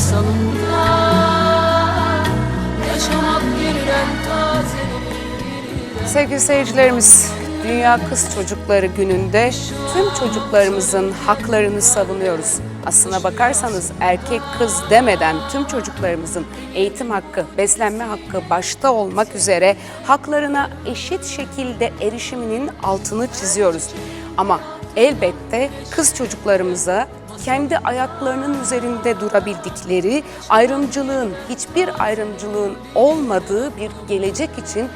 Masalında Yaşamak yeniden tazelenir Sevgili seyircilerimiz, Dünya Kız Çocukları Günü'nde tüm çocuklarımızın haklarını savunuyoruz. Aslına bakarsanız erkek kız demeden tüm çocuklarımızın eğitim hakkı, beslenme hakkı başta olmak üzere haklarına eşit şekilde erişiminin altını çiziyoruz. Ama elbette kız çocuklarımıza kendi ayaklarının üzerinde durabildikleri, ayrımcılığın, hiçbir ayrımcılığın olmadığı bir gelecek için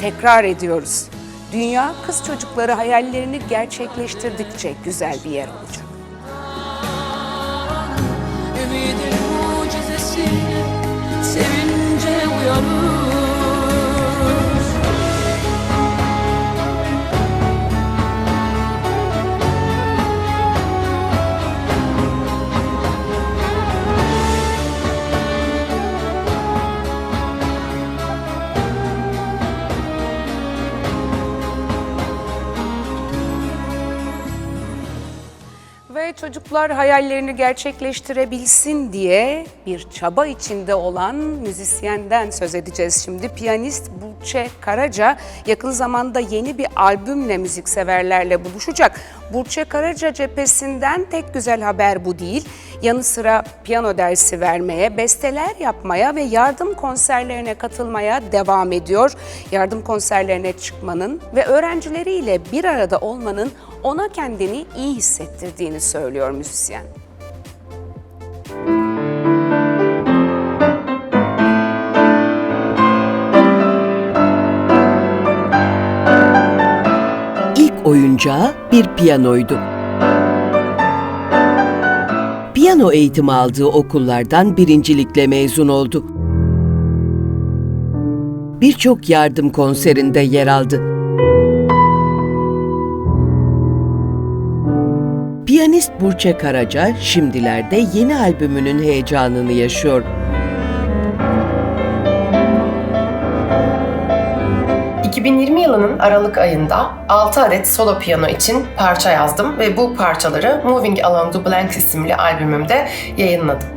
tekrar ediyoruz. Dünya kız çocukları hayallerini gerçekleştirdikçe güzel bir yer olacak. Ümidin mucizesi sevince uyanır çocuklar hayallerini gerçekleştirebilsin diye bir çaba içinde olan müzisyenden söz edeceğiz şimdi. Piyanist Burçe Karaca yakın zamanda yeni bir albümle müzikseverlerle buluşacak. Burçe Karaca cephesinden tek güzel haber bu değil. Yanı sıra piyano dersi vermeye, besteler yapmaya ve yardım konserlerine katılmaya devam ediyor. Yardım konserlerine çıkmanın ve öğrencileriyle bir arada olmanın ona kendini iyi hissettirdiğini söylüyor müzisyen. Oyuncağı bir piyanoydu. Piyano eğitimi aldığı okullardan birincilikle mezun oldu. Birçok yardım konserinde yer aldı. Piyanist Burçe Karaca şimdilerde yeni albümünün heyecanını yaşıyor. ...2020 yılının Aralık ayında 6 adet solo piyano için parça yazdım ve bu parçaları Moving Along the Blanks isimli albümümde yayınladım.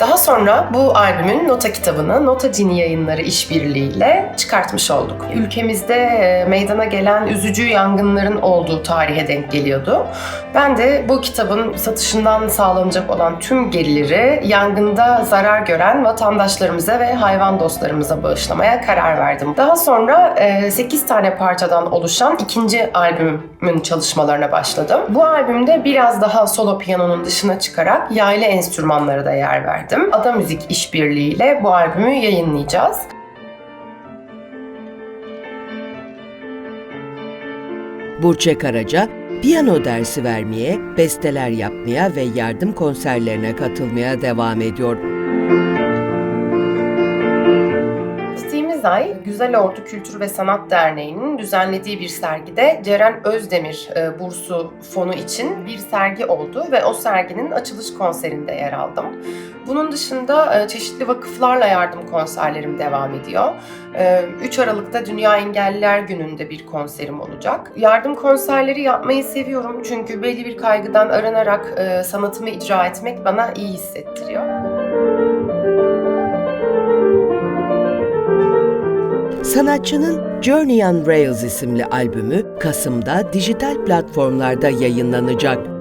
Daha sonra bu albümün nota kitabını Nota Cini Yayınları işbirliğiyle çıkartmış olduk. Ülkemizde e, meydana gelen üzücü yangınların olduğu tarihe denk geliyordu. Ben de bu kitabın satışından sağlanacak olan tüm geliri yangında zarar gören vatandaşlarımıza ve hayvan dostlarımıza bağışlamaya karar verdim. Daha sonra 8 tane parçadan oluşan ikinci albümümün çalışmalarına başladım. Bu albümde biraz daha solo piyanonun dışına çıkarak yaylı enstrümanlara da yer verdim. Ada Müzik işbirliğiyle bu albümü yayınlayacağız. Burçe Karaca, piyano dersi vermeye, besteler yapmaya ve yardım konserlerine katılmaya devam ediyor. Geçtiğimiz ay Güzel Ordu Kültür ve Sanat Derneği'nin düzenlediği bir sergide Ceren Özdemir e, bursu fonu için bir sergi oldu ve o serginin açılış konserinde yer aldım. Bunun dışında e, çeşitli vakıflarla yardım konserlerim devam ediyor. E, 3 Aralık'ta Dünya Engelliler Günü'nde bir konserim olacak. Yardım konserleri yapmayı seviyorum çünkü belli bir kaygıdan arınarak e, sanatımı icra etmek bana iyi hissettiriyor. Sanatçının Journey on Rails isimli albümü Kasım'da dijital platformlarda yayınlanacak.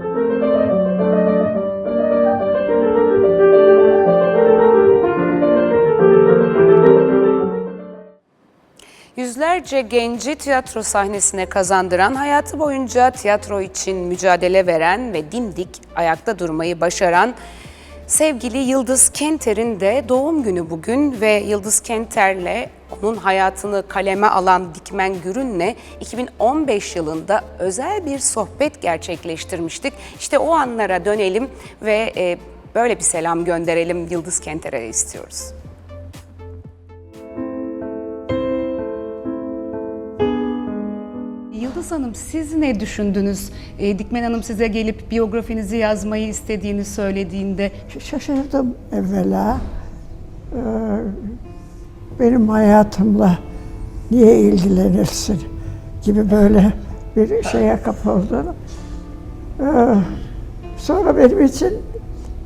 Yüzlerce genci tiyatro sahnesine kazandıran, hayatı boyunca tiyatro için mücadele veren ve dimdik ayakta durmayı başaran sevgili Yıldız Kenter'in de doğum günü bugün ve Yıldız Kenter'le onun hayatını kaleme alan Dikmen Gürün'le 2015 yılında özel bir sohbet gerçekleştirmiştik. İşte o anlara dönelim ve e, böyle bir selam gönderelim Yıldız Kenter'e istiyoruz. Yıldız Hanım siz ne düşündünüz? E, Dikmen Hanım size gelip biyografinizi yazmayı istediğini söylediğinde Şaşırdım evvela. Ee, benim hayatımla niye ilgilenirsin gibi böyle bir şeye kapıldım. Ee, sonra benim için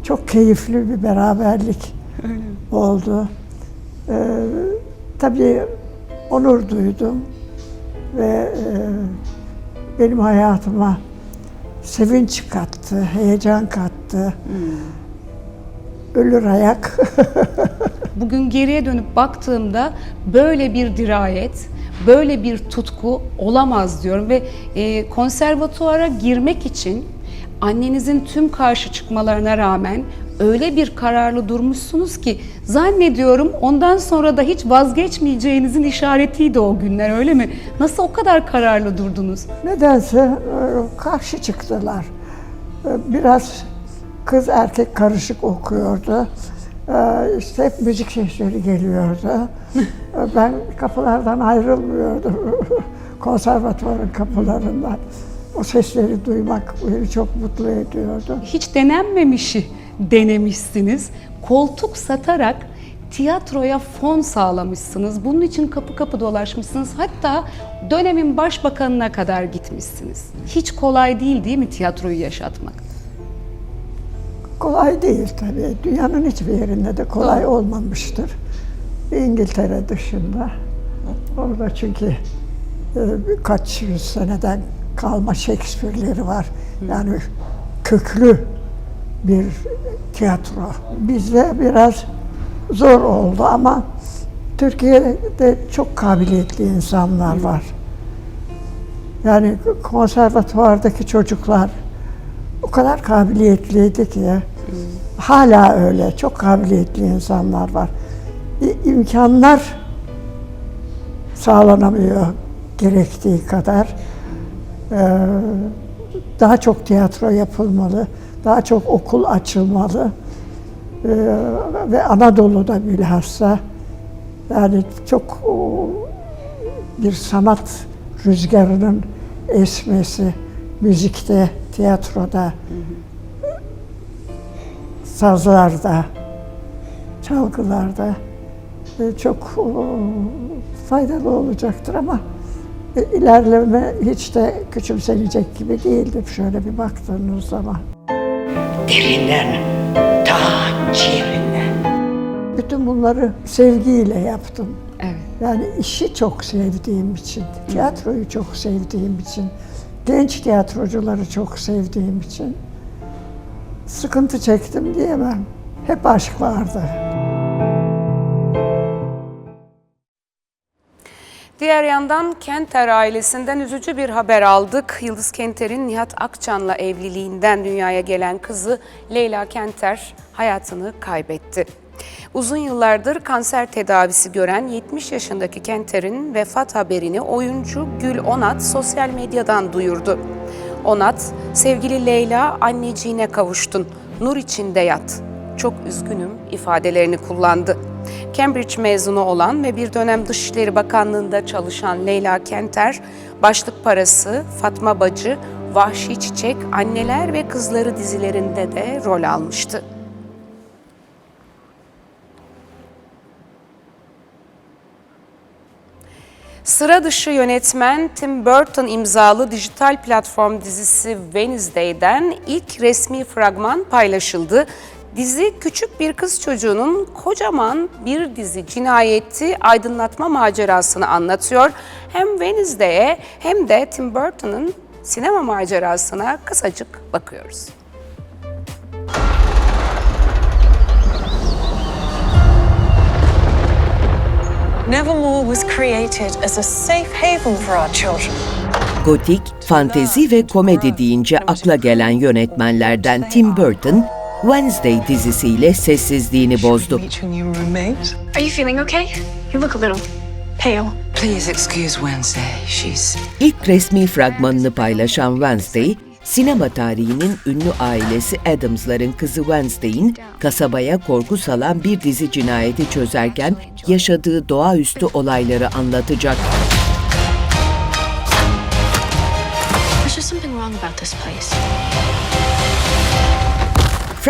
çok keyifli bir beraberlik oldu. Ee, tabii onur duydum ve e, benim hayatıma sevinç kattı, heyecan kattı. Ölür ayak. bugün geriye dönüp baktığımda böyle bir dirayet, böyle bir tutku olamaz diyorum ve e, konservatuara girmek için annenizin tüm karşı çıkmalarına rağmen öyle bir kararlı durmuşsunuz ki zannediyorum ondan sonra da hiç vazgeçmeyeceğinizin işaretiydi o günler öyle mi? Nasıl o kadar kararlı durdunuz? Nedense e, karşı çıktılar. E, Biraz kız erkek karışık okuyordu. E, İşte hep müzik sesleri geliyordu. Ben kapılardan ayrılmıyordum. Konservatuvarın kapılarından. O sesleri duymak beni çok mutlu ediyordu. hiç denenmemişi denemişsiniz. Koltuk satarak tiyatroya fon sağlamışsınız. Bunun için kapı kapı dolaşmışsınız. Hatta dönemin başbakanına kadar gitmişsiniz. Hiç kolay değil değil mi tiyatroyu yaşatmak? Kolay değil tabii. Dünyanın hiçbir yerinde de kolay olmamıştır. İngiltere dışında. Orada çünkü e, birkaç yüz seneden kalma Shakespeare'leri var. Yani köklü bir tiyatro. Bizde biraz zor oldu ama Türkiye'de çok kabiliyetli insanlar var. Yani konservatuvardaki çocuklar o kadar kabiliyetliydi ki hala öyle çok kabiliyetli insanlar var. İmkanlar sağlanamıyor gerektiği kadar. Ee, daha çok tiyatro yapılmalı, daha çok okul açılmalı Ee, ve Anadolu'da bilhassa yani çok bir sanat rüzgarının esmesi müzikte, tiyatroda, sazlarda, çalgılarda e, çok faydalı olacaktır ama e, ilerleme hiç de küçümsenecek gibi değildir şöyle bir baktığınız zaman. Derinden ta ciğerinden. Bütün bunları sevgiyle yaptım. Evet. Yani işi çok sevdiğim için, tiyatroyu çok sevdiğim için, genç tiyatrocuları çok sevdiğim için sıkıntı çektim diyemem. Hep aşk vardı. Diğer yandan Kenter ailesinden üzücü bir haber aldık. Yıldız Kenter'in Nihat Akçan'la evliliğinden dünyaya gelen kızı Leyla Kenter hayatını kaybetti. Uzun yıllardır kanser tedavisi gören 70 yaşındaki Kenter'in vefat haberini oyuncu Gül Onat sosyal medyadan duyurdu. Onat, sevgili Leyla anneciğine kavuştun, nur içinde yat. Çok üzgünüm ifadelerini kullandı. Cambridge mezunu olan ve bir dönem Dışişleri Bakanlığı'nda çalışan Leyla Kenter, Başlık Parası, Fatma Bacı, Vahşi Çiçek, Anneler ve Kızları dizilerinde de rol almıştı. Sıra dışı yönetmen Tim Burton imzalı dijital platform dizisi Wednesday'den ilk resmi fragman paylaşıldı Dizi küçük bir kız çocuğunun kocaman bir dizi cinayeti aydınlatma macerasını anlatıyor. Hem Wednesday'e hem de Tim Burton'ın sinema macerasına kısacık bakıyoruz. Nevermore was created as a safe haven for our children. Gotik, fantezi ve komedi deyince akla gelen yönetmenlerden Tim Burton, Wednesday dizisiyle sessizliğini bozdu. Meet your new roommate. Are you feeling okay? You look a little pale. Please excuse Wednesday. She's İlk resmi fragmanını paylaşan Wednesday, sinema tarihinin ünlü ailesi Adams'ların kızı Wednesday'in kasabaya korku salan bir dizi cinayeti çözerken yaşadığı doğaüstü olayları anlatacak.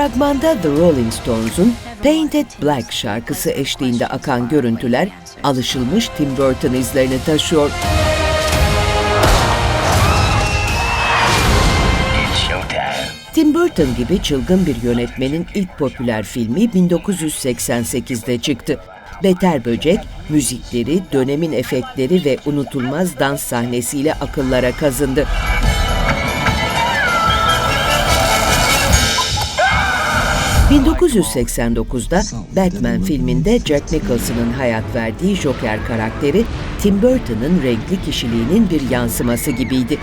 Fragmanda The Rolling Stones'un Painted Black şarkısı eşliğinde akan görüntüler alışılmış Tim Burton izlerini taşıyor. Tim Burton gibi çılgın bir yönetmenin ilk popüler filmi 1988'de çıktı. Beter Böcek, müzikleri, dönemin efektleri ve unutulmaz dans sahnesiyle akıllara kazındı. ...1989'da Batman filminde Jack Nicholson'ın hayat verdiği Joker karakteri... ...Tim Burton'ın renkli kişiliğinin bir yansıması gibiydi.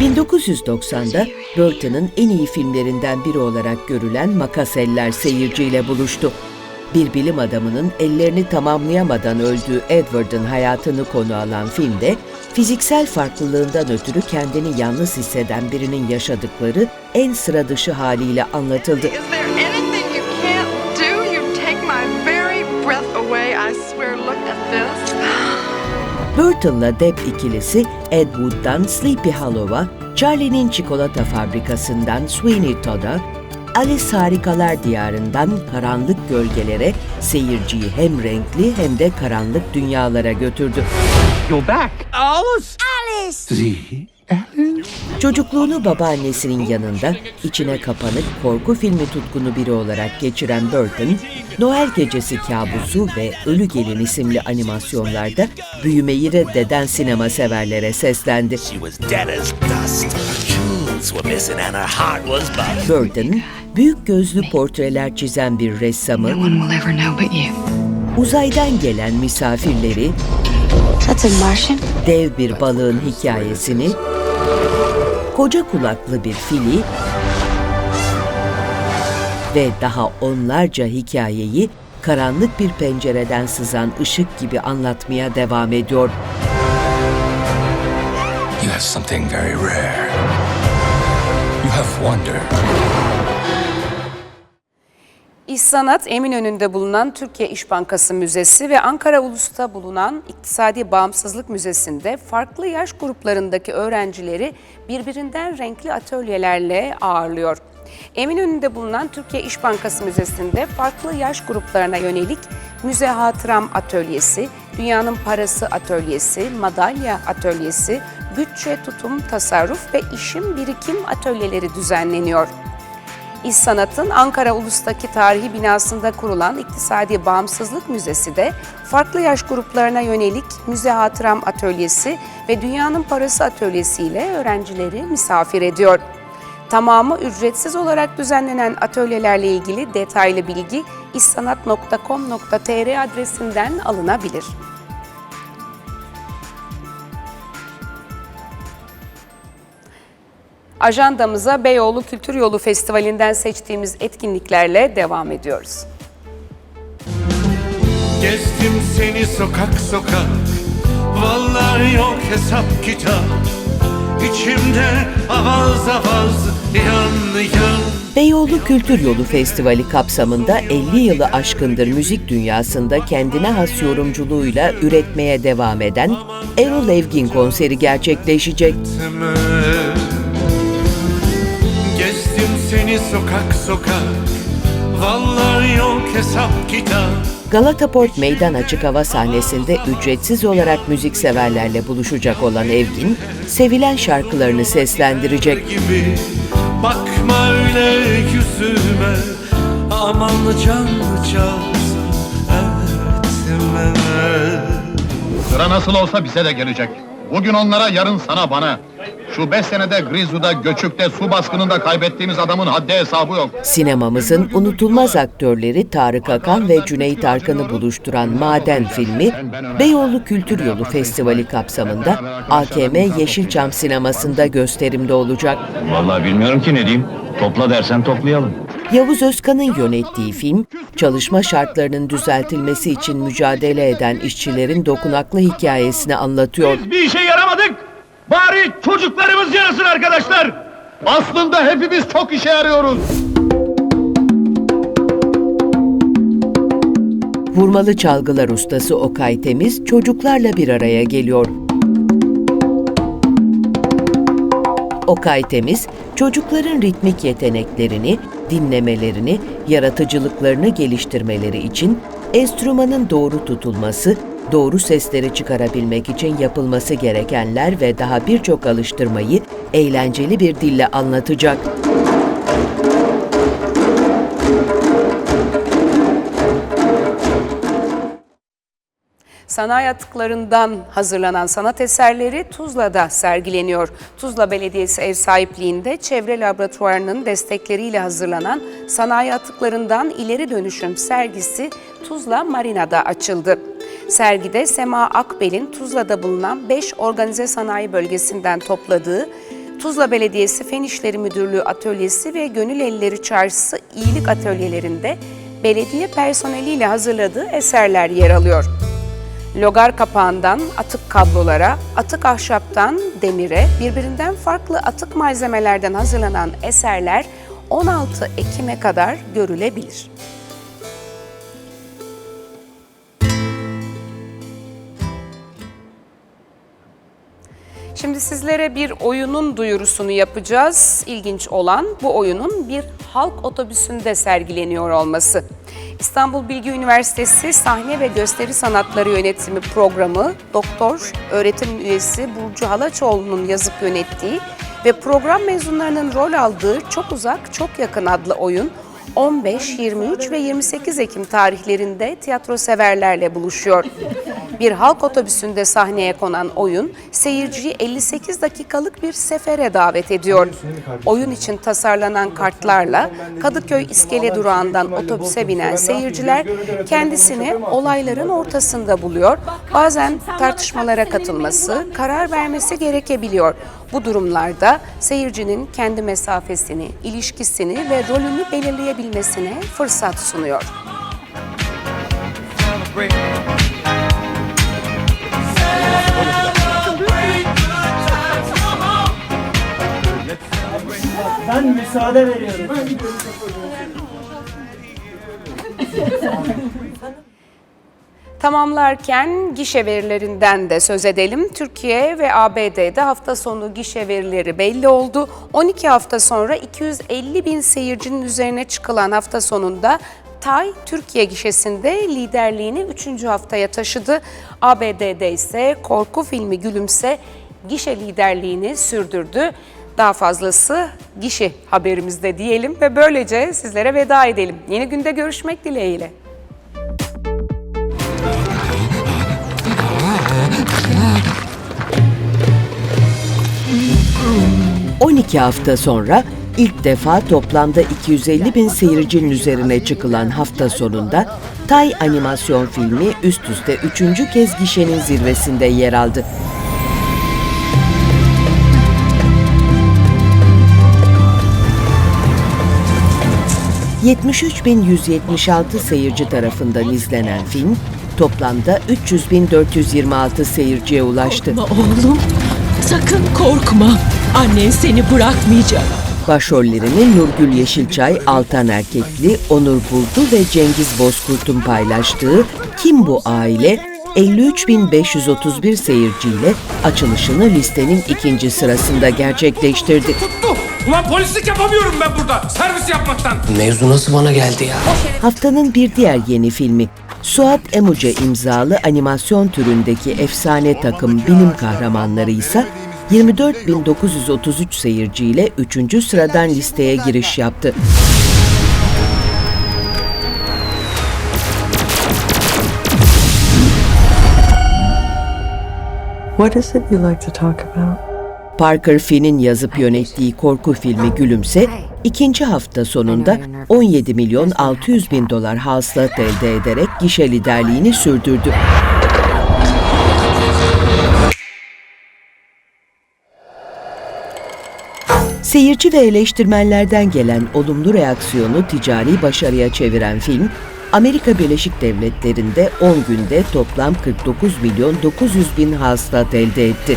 ...1990'da Burton'ın en iyi filmlerinden biri olarak görülen Makaseller seyirciyle buluştu. Bir bilim adamının ellerini tamamlayamadan öldüğü Edward'ın hayatını konu alan filmde fiziksel farklılığından ötürü kendini yalnız hisseden birinin yaşadıkları en sıra dışı haliyle anlatıldı. Burton'la Depp ikilisi Ed Wood'dan Sleepy Hollow'a, Charlie'nin çikolata fabrikasından Sweeney Todd'a, Alice Harikalar Diyarı'ndan karanlık gölgelere seyirciyi hem renkli hem de karanlık dünyalara götürdü. Çocukluğunu babaannesinin yanında içine kapanık korku filmi tutkunu biri olarak geçiren Burton, Noel Gecesi Kabusu ve Ölü Gelin isimli animasyonlarda büyümeyi reddeden sinema severlere seslendi. Burton, büyük gözlü portreler çizen bir ressamı, No one will ever know but you. uzaydan gelen misafirleri, dev bir balığın hikayesini, koca kulaklı bir fili ve daha onlarca hikayeyi karanlık bir pencereden sızan ışık gibi anlatmaya devam ediyor. You have something very rare. You have wonder. İş Sanat Eminönü'nde bulunan Türkiye İş Bankası Müzesi ve Ankara Ulus'ta bulunan İktisadi Bağımsızlık Müzesi'nde farklı yaş gruplarındaki öğrencileri birbirinden renkli atölyelerle ağırlıyor. Eminönü'nde bulunan Türkiye İş Bankası Müzesi'nde farklı yaş gruplarına yönelik Müze Hatıram Atölyesi, Dünyanın Parası Atölyesi, Madalya Atölyesi, Bütçe, Tutum, Tasarruf ve İşim Birikim atölyeleri düzenleniyor. İş Sanat'ın Ankara Ulus'taki tarihi binasında kurulan İktisadi Bağımsızlık Müzesi de farklı yaş gruplarına yönelik Müze Hatıram Atölyesi ve Dünyanın Parası Atölyesi ile öğrencileri misafir ediyor. Tamamı ücretsiz olarak düzenlenen atölyelerle ilgili detaylı bilgi işsanat.com.tr adresinden alınabilir. Ajandamıza Beyoğlu Kültür Yolu Festivali'nden seçtiğimiz etkinliklerle devam ediyoruz. Gezdim seni sokak sokak Vallahi yok hesap kitap İçimde avaz avaz yan yan Beyoğlu Kültür Yolu Festivali kapsamında 50 yılı aşkındır müzik dünyasında kendine has yorumculuğuyla üretmeye devam eden Erol Evgin konseri gerçekleşecek. Tımı. Seni sokak sokak Vallahi yok hesap kitap Galata Port Meydan Açık Hava sahnesinde ücretsiz olarak müzikseverlerle buluşacak olan Evgin, sevilen şarkılarını seslendirecek. gibi Bakma öyle yüzüme Aman canlı çalsın etme Sıra nasıl olsa bize de gelecek. Bugün onlara, yarın sana bana. Şu beş senede Grizu'da, Göçük'te, su baskınında kaybettiğimiz adamın haddi hesabı yok. Sinemamızın unutulmaz aktörleri Tarık Akan ve Cüneyt Arkan'ı buluşturan Maden filmi, Beyoğlu Kültür Yolu Festivali kapsamında AKM Yeşilçam sinemasında gösterimde olacak. Vallahi bilmiyorum ki ne diyeyim. Topla dersen toplayalım. Yavuz Özkan'ın yönettiği film, çalışma şartlarının düzeltilmesi için mücadele eden işçilerin dokunaklı hikayesini anlatıyor. Bir işe yaramadık. Bari çocuklarımız yarasın arkadaşlar. Aslında hepimiz çok işe yarıyoruz. Vurmalı çalgılar ustası Okay Temiz çocuklarla bir araya geliyor. Okay Temiz, çocukların ritmik yeteneklerini, dinlemelerini, yaratıcılıklarını geliştirmeleri için enstrümanın doğru tutulması, doğru sesleri çıkarabilmek için yapılması gerekenler ve daha birçok alıştırmayı eğlenceli bir dille anlatacak. Sanayi atıklarından hazırlanan sanat eserleri Tuzla'da sergileniyor. Tuzla Belediyesi ev sahipliğinde Çevre Laboratuvarı'nın destekleriyle hazırlanan sanayi atıklarından ileri dönüşüm sergisi Tuzla Marina'da açıldı. Sergide Sema Akbel'in Tuzla'da bulunan 5 organize sanayi bölgesinden topladığı Tuzla Belediyesi Fen İşleri Müdürlüğü Atölyesi ve Gönül Elleri Çarşısı iyilik atölyelerinde belediye personeliyle hazırladığı eserler yer alıyor. Logar kapağından atık kablolara, atık ahşaptan demire, birbirinden farklı atık malzemelerden hazırlanan eserler 16 Ekim'e kadar görülebilir. Şimdi sizlere bir oyunun duyurusunu yapacağız. İlginç olan bu oyunun bir halk otobüsünde sergileniyor olması. İstanbul Bilgi Üniversitesi Sahne ve Gösteri Sanatları Yönetimi Programı Doktor Öğretim Üyesi Burcu Halaçoğlu'nun yazıp yönettiği ve program mezunlarının rol aldığı Çok Uzak Çok Yakın adlı oyun 15, 23 ve 28 Ekim tarihlerinde tiyatro severlerle buluşuyor. Bir halk otobüsünde sahneye konan oyun, seyirciyi 58 dakikalık bir sefere davet ediyor. Oyun için tasarlanan kartlarla Kadıköy İskele durağından otobüse binen seyirciler kendisini olayların ortasında buluyor. Bazen tartışmalara katılması, karar vermesi gerekebiliyor. Bu durumlarda seyircinin kendi mesafesini, ilişkisini ve rolünü belirleyebilmesine fırsat sunuyor. Ben müsaade veriyorum. Tamamlarken gişe verilerinden de söz edelim. Türkiye ve ABD'de hafta sonu gişe verileri belli oldu. 12 hafta sonra 250 bin seyircinin üzerine çıkılan hafta sonunda Tay Türkiye gişesinde liderliğini 3. haftaya taşıdı. ABD'de ise korku filmi Gülümse gişe liderliğini sürdürdü. Daha fazlası gişe haberimizde diyelim ve böylece sizlere veda edelim. Yeni günde görüşmek dileğiyle. 12 hafta sonra ilk defa toplamda 250 bin seyircinin üzerine çıkılan hafta sonunda Tay animasyon filmi üst üste üçüncü kez gişenin zirvesinde yer aldı. ...73.176 seyirci tarafından izlenen film... ...toplamda 300.426 seyirciye ulaştı. Oğlum sakın korkma. Annen seni bırakmayacak. Başrollerini Nurgül Yeşilçay, Altan Erkekli, Onur Buldu ve Cengiz Bozkurt'un paylaştığı Kim Bu Aile 53.531 seyirciyle açılışını listenin ikinci sırasında gerçekleştirdi. Ulan polislik yapamıyorum ben burada. Servis yapmaktan. Mevzu nasıl bana geldi ya? Haftanın bir diğer yeni filmi Suat Emuce imzalı animasyon türündeki efsane takım bilim kahramanları ise 24.933 seyirciyle 3. sıradan listeye giriş yaptı. What is it you like to talk about? Parker Finn'in yazıp yönettiği korku filmi Gülümse, ikinci hafta sonunda 17 milyon 600 bin dolar hasılat elde ederek gişe liderliğini sürdürdü. Seyirci ve eleştirmenlerden gelen olumlu reaksiyonu ticari başarıya çeviren film, Amerika Birleşik Devletleri'nde 10 günde toplam 49 milyon 900 bin hasılat elde etti.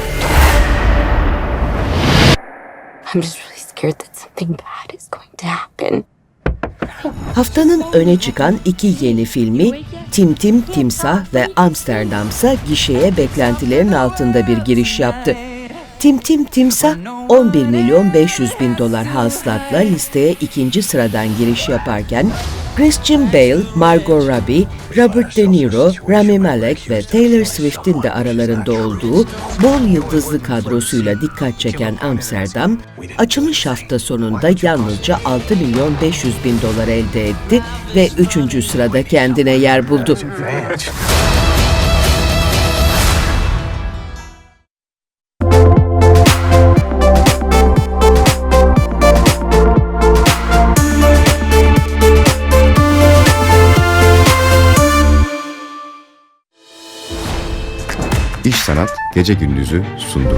I'm just really scared that something bad is going to happen. Haftanın öne çıkan iki yeni filmi Tim Tim Timsah ve Amsterdam'sa gişeye beklentilerin altında bir giriş yaptı. Tim Tim Timsah 11 milyon 500 bin dolar hasılatla listeye ikinci sıradan giriş yaparken Christian Bale, Margot Robbie, Robert De Niro, Rami Malek ve Taylor Swift'in de aralarında olduğu bol yıldızlı kadrosuyla dikkat çeken Amsterdam, açılış hafta sonunda yalnızca 6 milyon 500 bin dolar elde etti ve üçüncü sırada kendine yer buldu. Gece Gündüz'ü sundu.